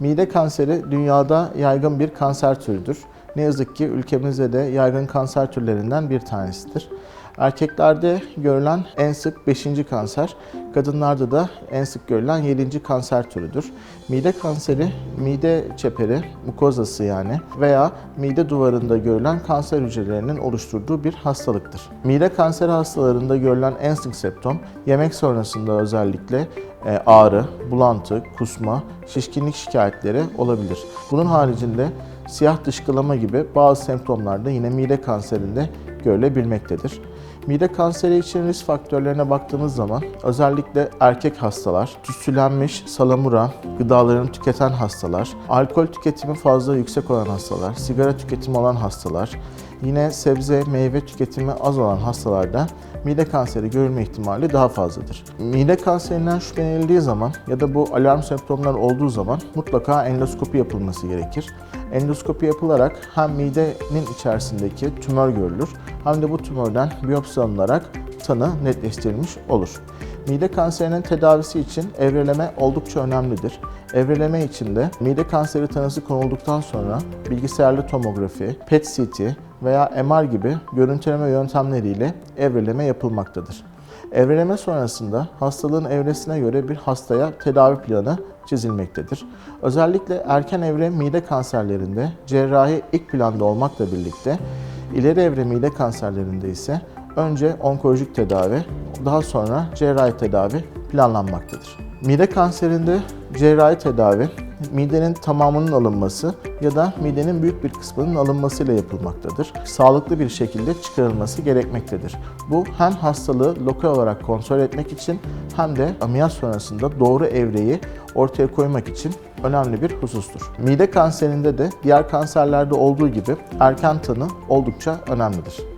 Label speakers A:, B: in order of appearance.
A: Mide kanseri dünyada yaygın bir kanser türüdür. Ne yazık ki ülkemizde de yaygın kanser türlerinden bir tanesidir. Erkeklerde görülen en sık 5. kanser, kadınlarda da en sık görülen 7. kanser türüdür. Mide kanseri, mide çeperi, mukozası yani veya mide duvarında görülen kanser hücrelerinin oluşturduğu bir hastalıktır. Mide kanseri hastalarında görülen en sık septom, yemek sonrasında özellikle e, ağrı, bulantı, kusma, şişkinlik şikayetleri olabilir. Bunun haricinde siyah dışkılama gibi bazı semptomlar da yine mide kanserinde görülebilmektedir. Mide kanseri için risk faktörlerine baktığımız zaman özellikle erkek hastalar, tütsülenmiş salamura gıdalarını tüketen hastalar, alkol tüketimi fazla yüksek olan hastalar, sigara tüketimi olan hastalar, yine sebze, meyve tüketimi az olan hastalarda mide kanseri görülme ihtimali daha fazladır. Mide kanserinden şüphelenildiği zaman ya da bu alarm semptomlar olduğu zaman mutlaka endoskopi yapılması gerekir. Endoskopi yapılarak hem midenin içerisindeki tümör görülür hem de bu tümörden biyopsi alınarak tanı netleştirilmiş olur. Mide kanserinin tedavisi için evreleme oldukça önemlidir. Evreleme için de mide kanseri tanısı konulduktan sonra bilgisayarlı tomografi, PET-CT veya MR gibi görüntüleme yöntemleriyle evreleme yapılmaktadır. Evreleme sonrasında hastalığın evresine göre bir hastaya tedavi planı çizilmektedir. Özellikle erken evre mide kanserlerinde cerrahi ilk planda olmakla birlikte ileri evre mide kanserlerinde ise önce onkolojik tedavi, daha sonra cerrahi tedavi planlanmaktadır. Mide kanserinde cerrahi tedavi midenin tamamının alınması ya da midenin büyük bir kısmının alınmasıyla yapılmaktadır. Sağlıklı bir şekilde çıkarılması gerekmektedir. Bu hem hastalığı lokal olarak kontrol etmek için hem de ameliyat sonrasında doğru evreyi ortaya koymak için önemli bir husustur. Mide kanserinde de diğer kanserlerde olduğu gibi erken tanı oldukça önemlidir.